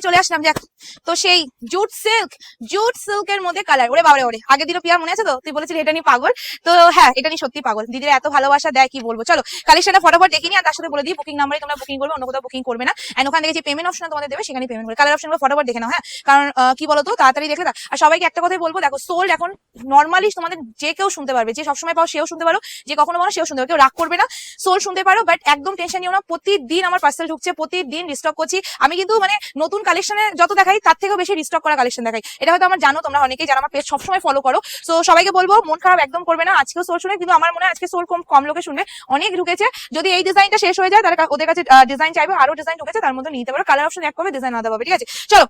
চলে আসলাম দেখ তো সেই জুট সিল্ক জুট সিল্কের মধ্যে কালার ওরে বাবারে, ওরে আগে দিল পিয়া মনে আছে তো? তুই বলেছিলি এটা নিয়ে পাগল। তো হ্যাঁ এটা নিয়ে সত্যি পাগল। দিদিরা এত ভালোবাসা দেয়, কি বলব? চলো কালেকশনটা ফটাফট দেখিনি আর তার সাথে বলে দিই বুকিং নাম্বারে তোমরা বুকিং করবে, অন্য কোথাও বুকিং করবে না। এন্ড ওখান থেকে যে পেমেন্ট অপশন তোমাদের দেবে সেখানে পেমেন্ট করবে। কালার অপশনগুলো ফটাফট দেখে নাও হ্যাঁ? কারণ কি বলতো? তাড়াতাড়ি দেখে দাও আর সবাইকে একটা কথাই বলব, দেখো সোল্ড এখন নর্মালি তোমাদের যে কেউ শুনতে পারবে, যে সবসময় পাও সেও শুনতে পারো, যে কখনো পারো সেও শুনতে পারো, কেউ রাগ করবে না সোল শুনতে পারো বাট একদম টেনশন নিও না, প্রতিদিন আমার পার্সেল ঢুকছে, প্রতিদিন রিস্টক করছি। আমি কিন্তু মানে নতুন কালেকশনে যত দেখাই, তার থেকেও বেশি রিস্টক করা কালেকশন দেখাই। এটা হয়তো আমার জানো, তোমরা অনেকেই যারা আমার পেজ সবসময় ফলো করো। সো সবাইকে বলব, মন খারাপ একদম করবে না। আজকেও সোল শুনে, কিন্তু আমার মনে হয় আজকে সোল কম কম লোকে শুনবে। অনেক ঢুকেছে। যদি এই ডিজাইনটা শেষ হয়ে যায়, তাহলে ওদের কাছে ডিজাইন চাইবে, আরও ডিজাইন ঢুকেছে, তার মধ্যে নিতে পারো। কালার অপশন এক পাবে ডিজাইন আলাদা পাবে, ঠিক আছে? চলো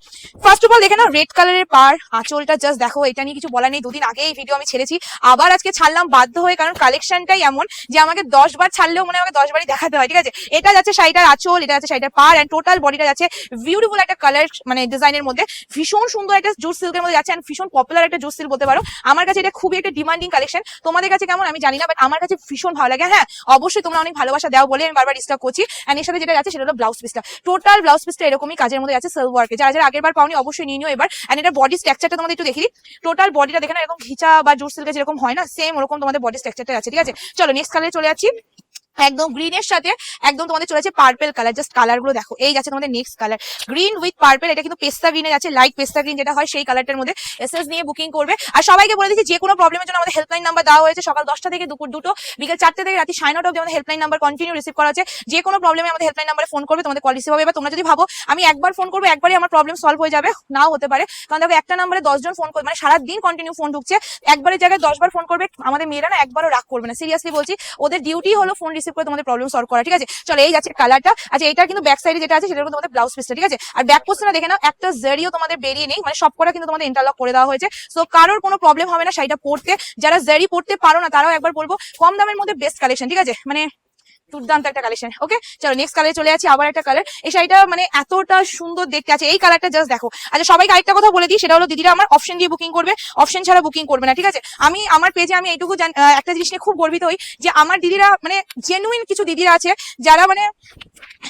ফার্স্ট অফ অল দেখে নাও রেড কালারের পার, আঁচলটা জাস্ট দেখো, এটা নিয়ে কিছু বলার নেই। দুদিন আগে এই ভিডিও আমি ছেড়েছি। আবার আজকে ছাড়লাম, বাধ্য হয়ে, কারণ কালেকশনটাই এমন যে আমাকে দশ বার ছাড়লেও মনে হয় আমাকে দশ বারই দেখাতে হয়, ঠিক আছে? এটা যাচ্ছে শাড়িটার আঁচল, এটা যাচ্ছে শাড়িটার পার অ্যান্ড টোটাল বডিটা যাচ্ছে বিউটিফুল একটা কালার মানে ডিজাইনের মধ্যে ভীষণ সুন্দর একটা জুট সিল্কের মধ্যে যাচ্ছে ভীষণ পপুলার একটা জুট সিল্ক বলতে পারো। আমার কাছে এটা খুবই একটা ডিমান্ডিং কালেকশন তোমাদের কাছে কেমন আমি জানি না বাট আমার কাছে ভীষণ ভালো লাগে। হ্যাঁ অবশ্যই তোমরা অনেক ভালোবাসা দাও বলে আমি বারবার স্টক করছি। অ্যান্ড এর সাথে যেটা যাচ্ছে সেটা হলো ব্লাউজ পিসটা টোটাল ব্লাউজ পিসটা এরকমই কাজের মধ্যে যাচ্ছে সেলফ ওয়ার্কে যারা যারা আগের বার পাওনি অবশ্যই নিয়ে নিও এবার। অ্যান্ড এটা বডি স্ট্রাকচারটা তোমাদের একটু দেখি টোটাল বডিটা দেখে না এরকম ঘিচা বা জুট সিল্কে যেরকম হয় না সেম ওরকম তোমাদের বডি স্ট্রাকচারটা আছে, ঠিক আছে? চলো নেক্সট কালারে চলে যাচ্ছি। একদম গ্রিন এর সাথে একদম তোমাদের চলে যাচ্ছে পার্পেল কালার জাস্ট কালারগুলো দেখো। এই যাচ্ছে তোমাদের next colour green with purple এটা কিন্তু পেস্তা গ্রিনে যাচ্ছে লাইট পেস্তা গ্রিন যেটা হয়, সেই কালারটার মধ্যে এসএস নিয়ে বুকিং করবে। আর সবাইকে বলে দিচ্ছি যে কোনো প্রবলেমের জন্য আমাদের হেল্পলাইন নাম্বার দেওয়া হয়েছে সকাল দশটা থেকে দুপুর দুটো, বিকেল চারটে থেকে রাতে সাড়ে নটা অব্দি আমাদের হেল্পলাইন নাম্বার কন্টিনিউ রিসিভ করা আছে। যে কোনো প্রবলেমে আমাদের হেল্পলাইন নাম্বারে ফোন করবে, তোমাদের কল রিসিভ হবে। এবার তোমরা যদি ভাবো, আমি একবার ফোন করব, একবারই আমার প্রবলেম সলভ হয়ে যাবে, নাও হতে পারে। কারণ দেখো, একটা নাম্বারে দশজন ফোন করবে মানে সারাদিন কন্টিনিউ ফোন ঢুকছে। একবারের জায়গায় দশবার ফোন করবে, আমাদের মেয়েরা না একবারও রাগ করবে না। সিরিয়াসলি বলছি, ওদের ডিউটি হলো ফোন রিসিভ করে তোমাদের প্রবলেম সলভ করা, ঠিক আছে? চলো, এই যাচ্ছে কালারটা আচ্ছা এটা কিন্তু ব্যাক সাইডে যেটা আছে সেটা তোমাদের ব্লাউজ পিসটা ঠিক আছে? আর ব্যাক পোস্টটা দেখে নাও, একটা জেরিও তোমাদের বেরিয়ে নেই মানে সব কটা কিন্তু তোমাদের ইন্টারলক করে দেওয়া হয়েছে। সো কারোর কোনো প্রবলেম হবে না, শাড়িটা পড়তে যারা জেরি পড়তে পারো না, তারাও একবার বলব, কম দামের মধ্যে বেস্ট কালেকশন ঠিক আছে? মানে দুর্দান্ত একটা কালেকশন ওকে চলো নেক্সট কালারে চলে আছি আবার একটা কালার এই শাড়িটা মানে এতটা সুন্দর দেখতে আছে। এই কালারটা জাস্ট দেখো। আচ্ছা সবাইকে আরেকটা কথা বলে দিই, সেটা হলো দিদিরা আমার অপশন দিয়ে বুকিং করবে। অপশন ছাড়া বুকিং করবে না, ঠিক আছে? আমি, আমার পেজে আমি এইটুকু একটা জিনিস নিয়ে খুব গর্বিত হই যে আমার দিদিরা মানে জেনুইন কিছু দিদিরা আছে, যারা মানে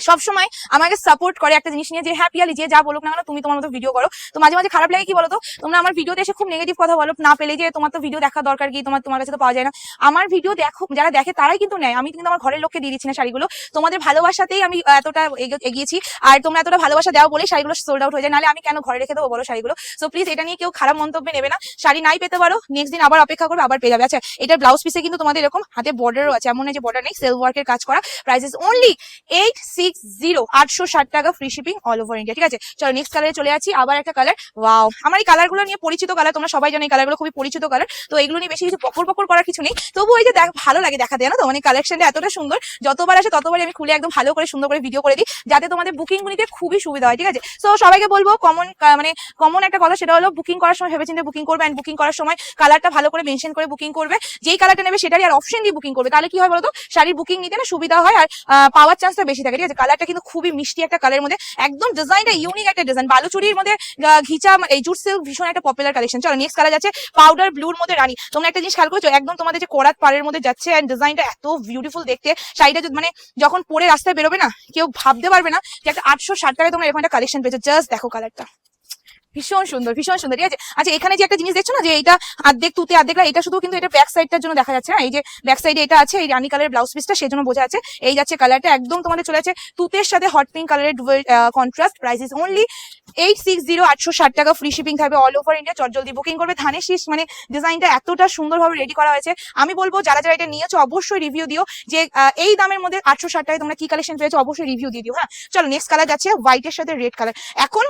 সবসময় আমাকে সাপোর্ট করে একটা জিনিস নিয়ে যে হ্যাঁ পিয়ালি, যে যা বলুক না কেন, তুমি তোমার মতো ভিডিও করো। তো মাঝে মাঝে খারাপ লাগে কি বলো তো তোমরা আমার ভিডিওতে এসে খুব নেগেটিভ কথা বলো, না পেলে যে তোমার তো ভিডিও দেখা দরকার কি? তোমার তোমার কাছে তো পাওয়া যায় না। আমার ভিডিও দেখো, যারা দেখে তারাই কিন্তু নেয়। আমি কিন্তু আমার ঘরের লোককে দিয়ে দিচ্ছি না শাড়িগুলো। তোমাদের ভালোবাসাতেই আমি এতটা এগিয়েছি। আর তোমরা এতটা ভালোবাসা দেওয়া বলে শাড়িগুলো সোল্ড আউট হয়ে যায়। নাহলে আমি কেন ঘরে রেখে দেবো বলো শাড়িগুলো? সো প্লিজ এটা নিয়ে কেউ খারাপ মন্তব্য নেবে না। শাড়ি নাই পেতে পারো নেক্সট দিন আবার অপেক্ষা করবে, আবার পেয়ে যাবে। আচ্ছা এটার ব্লাউজ পিসে কিন্তু তোমাদের এরকম হাতে বর্ডারও আছে। এমন যে বর্ডার নেই সেল ওয়ার্কের কাজ করা। Prices only eight six zero আটশো ষাট টাকা free shipping all over India ঠিক আছে? চলো নেক্সট কালারে চলে যাচ্ছি, আবার একটা কালার ওয়াও আমার এই কালারগুলো নিয়ে পরিচিত কালার তোমরা সবাই জানো এই কালারগুলো খুবই পরিচিত কালার তো এগুলো নিয়ে বেশি কিছু পকর পকর করার কিছু নেই তবু ওই যে দেখ, ভালো লাগে দেখাতে জানো তো? মানে কালেকশনটা এতটা সুন্দর, যতবার আসে ততবারই আমি খুলে একদম ভালো করে সুন্দর করে ভিডিও করে দিই, যাতে তোমাদের বুকিং নিতে খুবই সুবিধা হয়, ঠিক আছে? তো সবাইকে বলব কমন মানে কমন একটা কথা সেটা হলো বুকিং করার সময় ভেবেচিন্তে বুকিং করবে অ্যান্ড বুকিং করার সময় কালারটা ভালো করে মেনশন করে বুকিং করবে, যেই কালারটা নেবে সেটারই আর অপশন দিয়ে বুকিং করবে, তাহলে কি হয় বলতো? শাড়ির বুকিং নিতে না সুবিধা হয় আর পাওয়ার চান্সটা বেশি থাকে, ঠিক আছে? কালারটা কিন্তু খুবই মিষ্টি একটা কালারের মধ্যে। একদম ডিজাইনটা ইউনিক একটা ডিজাইন বালুচুরির মধ্যে ঘিচা এই জুট সিল্ক ভীষণ একটা পপুলার কালেকশন চলো নেক্সট কালার যাচ্ছে পাউডার ব্লুর মধ্যে রানী। তোমরা একটা জিনিস খেয়াল করেছ? একদম তোমাদের যে করাত পাড়ের মধ্যে যাচ্ছে অ্যান্ড ডিজাইনটা এত বিউটিফুল দেখতে। শাড়িটা মানে যখন পরে রাস্তায় বেরোবে না, কেউ ভাবতে পারবে না যে একটা আটশো ষাট টাকায় তোমরা এরকম একটা কালেকশন পেয়েছ। জাস্ট দেখো কালারটা ভীষণ সুন্দর ভীষণ সুন্দর। ঠিক আছে? আচ্ছা এখানে যে একটা জিনিস দেখছ না, যে এটা অর্ধেক তুতে অর্ধেকটা এটা শুধু কিন্তু এটা ব্যাক সাইডটার জন্য দেখা যাচ্ছে না এই যে ব্যাক সাইডে এটা আছে, এই রানী কালারের ব্লাউজ পিসটা সেজন্য বোঝা যাচ্ছে এই যাচ্ছে কালারটা একদম তোমাদের চলে আছে তুতের সাথে হট পিঙ্ক কালারের contrast price is only eight six zero আটশো ষাট টাকা ফ্রি শিপিং থাকবে অল ওভার ইন্ডিয়া চট জলদি বুকিং করবে। ধানের শীষ মানে ডিজাইনটা এতটা সুন্দরভাবে রেডি করা হয়েছে। আমি বলব, যারা যারা এটা নিয়েছো, অবশ্যই রিভিউ দিও যে এই দামের মধ্যে আটশো ষাট টাকায় তোমরা কি কালেকশন পেয়েছ, অবশ্যই রিভিউ দিয়ে দিও হ্যাঁ? চলো নেক্সট কালার যাচ্ছে হোয়াইটের সাথে রেড কালার এখন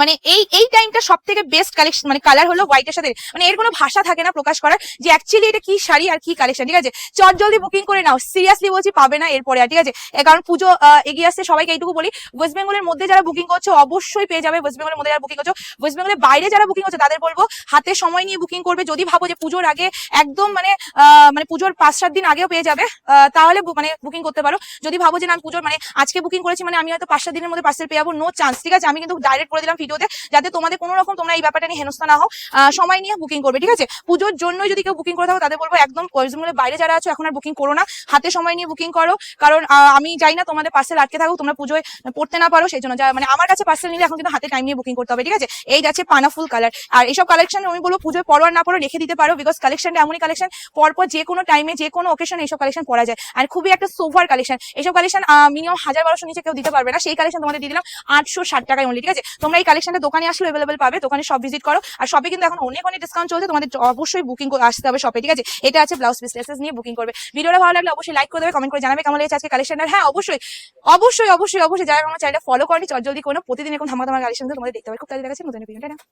মানে এই এই টাইমটা সব থেকে বেস্ট কালেকশন মানে কালার হলো হোয়াইটের সাথে। মানে এর কোনো ভাষা থাকে না প্রকাশ করার যে অ্যাকচুয়ালি এটা কি শাড়ি আর কি কালেকশন ঠিক আছে? চট জলদি বুকিং করে নাও। সিরিয়াসলি বলছি পাবে না এরপরে আর, ঠিক আছে? কারণ পুজো এগিয়ে আসছে সবাইকে এইটুকু বলি। ওয়েস্ট বেঙ্গলের মধ্যে যারা বুকিং করছ অবশ্যই পেয়ে যাবে ওয়েস্ট বেঙ্গলের মধ্যে যারা বুকিং করছ। ওয়েস্ট বেঙ্গলের বাইরে যারা বুকিং করছ তাদের বলব, হাতে সময় নিয়ে বুকিং করবে। যদি ভাবো যে পুজোর আগে একদম মানে মানে পুজোর পাঁচ সাত দিন আগেও পেয়ে যাবে তাহলে মানে বুকিং করতে পারো। যদি ভাবো যে না আমি পুজোর মানে আজকে বুকিং করেছি মানে আমি হয়তো পাঁচ সাত দিনের মধ্যে পার্সেল পেয়ে যাব নো চান্স ঠিক আছে? আমি কিন্তু ডাইরেক্ট করে দিলাম ভিডিওতে যাতে তোমাদের কোনো রকম তোমরা এই ব্যাপারটা নিয়ে হেনস্থা না হও। সময় নিয়ে বুকিং করবে, ঠিক আছে? পুজোর জন্য যদি কেউ বুকিং করে থাকো, তাদের বলব একদম বেঙ্গলের বাইরে যারা আছো, এখন আর বুকিং করো না। হাতে সময় নিয়ে বুকিং করো। কারণ আমি চাই না তোমাদের পার্সেল আটকে থাকো তোমরা পুজোয় পড়তে না পারো, সেই জন্য মানে আমার কাছে পার্সেল নিলে এখন কিন্তু হাতে টাইম নিয়ে বুকিং করতে হবে, ঠিক আছে? এই যাচ্ছে পানা ফুল কালার আর এইসব কালেকশন আমি বলব পুজোয় পরো আর না পরো রেখে দিতে পারো বিকজ কালেকশনটা এমনই কালেকশন পরপর যে কোনো টাইমে যে কোনো ওকেশন এইসব কালেকশন পরা যায়। আর খুবই একটা সোভার কালেকশন এইসব কালেকশন মিনিমাম হাজার বারোশো নিচে কেউ দিতে পারবে না। সেই কালেকশন তোমাদের দিয়ে দিলাম আটশো ষাট টাকায় অনলি ঠিক আছে? তোমরা এই কালেকশনটা দোকানে আসলে অ্যাভেলেবেল পাবে, দোকানে সব ভিজিট করো। আর শপে কিন্তু এখন অনেক অনেক ডিসকাউন্ট চলছে, তোমাদের অবশ্যই বুকিং আসতে হবে শপে ঠিক আছে? এটা আছে ব্লাউজ পিস ড্রেসেস নিয়ে বুকিং করবে। ভিডিওটা ভালো লাগলে অবশ্যই লাইক করে দেবে কমেন্ট করে জানাবে কেমন লেগেছে আজকে কালেকশনটা হ্যাঁ অবশ্যই অবশ্যই অবশ্যই অবশ্যই, যারা আমার চ্যানেলটা ফলো করেনি চল জলদি কোনো প্রতিদিন এখন ধামাকা ধামাকা কালেকশন তোমাদের দেখতে হবে। খুব তাড়াতাড়ি দেখাচ্ছে, নতুন